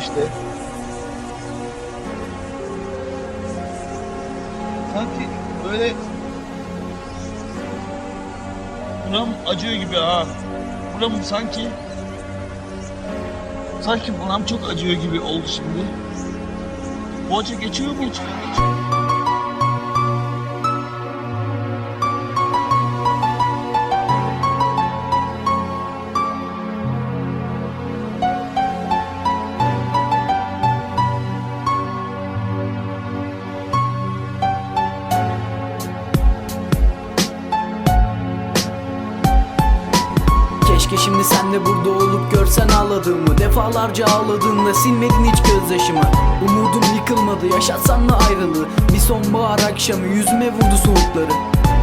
işte. Sanki böyle buram acıyor gibi ha. Buram sanki sanki buram çok acıyor gibi oldu şimdi. Acı geçiyor mu hiç? Keşke şimdi sen de burada olup görsen ağladığımı. Defalarca ağladığında silmedin hiç gözyaşımı. Umudum yıkılmadı yaşatsan da ayrılığı. Bir sonbahar akşamı yüzüme vurdu soğukları.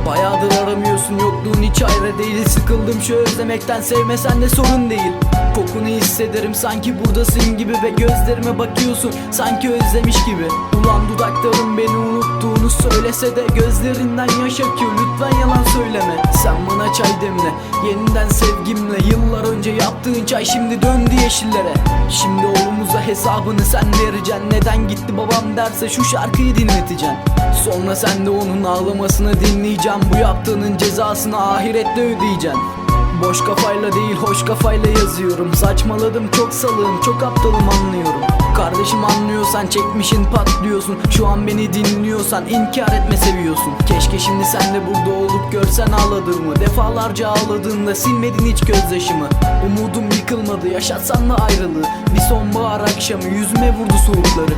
Bayağıdır aramıyorsun yokluğun hiç ayrı değil. Sıkıldım şu özlemekten sevmesen de sorun değil. Kokunu hissederim sanki buradasın gibi Ve gözlerime bakıyorsun. Sanki özlemiş gibi. Ulan dudakların beni unuttuğunu söylese de Gözlerinden yaş akıyor. Lütfen yalan söyleme Sen bana çay demle. Yeniden sevgimle. Yıllar önce yaptığın çay şimdi döndü yeşillere. Şimdi oğlumuza hesabını sen vereceksin. Neden gitti babam derse şu şarkıyı dinleteceksin. Sonra sen de onun ağlamasını dinleyeceğim Bu yaptığının cezasını ahirette ödeyeceksin Boş kafayla değil hoş kafayla yazıyorum. Saçmaladım çok salığım çok aptalım anlıyorum. Kardeşim anlıyorsan çekmişin patlıyorsun. Şu an beni dinliyorsan inkar etme seviyorsun. Keşke şimdi sen de burada olup görsen ağladığımı. Defalarca ağladığında silmedin hiç gözyaşımı. Umudum yıkılmadı yaşatsan da ayrılığı. Bir sonbahar akşamı yüzüme vurdu soğukları.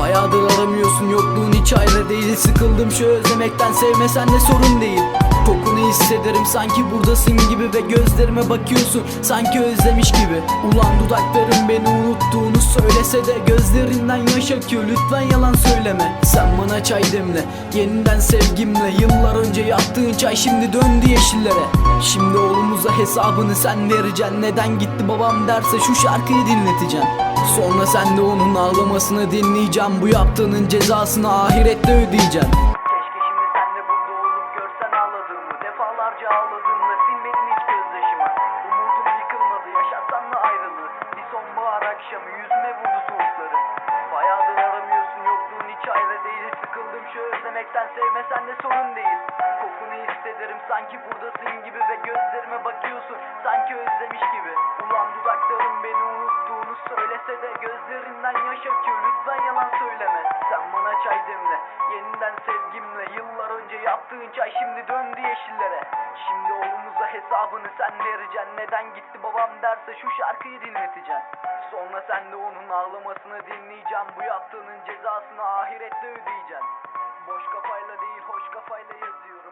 Bayağıdır aramıyorsun yokluğun hiç ayrı değil. Sıkıldım şu özlemekten sevmesen de sorun değil Kokunu hissederim sanki buradasın gibi Ve gözlerime bakıyorsun. Sanki özlemiş gibi. Ulan dudakların beni unuttuğunu söylese de Gözlerinden yaş akıyor. Lütfen yalan söyleme. Sen bana çay demle. Yeniden sevgimle Yıllar önce yaptığın çay şimdi döndü yeşillere. Şimdi oğlumuza hesabını sen vereceksin. Neden gitti babam derse şu şarkıyı dinleteceksin Sonra sen de onun ağlamasını dinleyeceğim. Bu yaptığının cezasını ahirette ödeyeceksin Özlemekten sevmesen de sorun değil. Kokunu hissederim sanki buradasın gibi Ve gözlerime bakıyorsun. Sanki özlemiş gibi. Ulan dudakların beni unuttuğunu söylese de Gözlerinden yaş akıyor. Lütfen yalan söyleme. Sen bana çay demle. Yeniden sevgimle Yıllar önce yaptığın çay şimdi döndü yeşillere. Şimdi oğlumuza hesabını sen vereceksin. Neden gitti babam derse şu şarkıyı dinleteceksin. Sonra sen de onun ağlamasını dinleyeceğim Bu yaptığının cezasını ahirette ödeyeceksin Boş kafayla değil hoş kafayla yazıyorum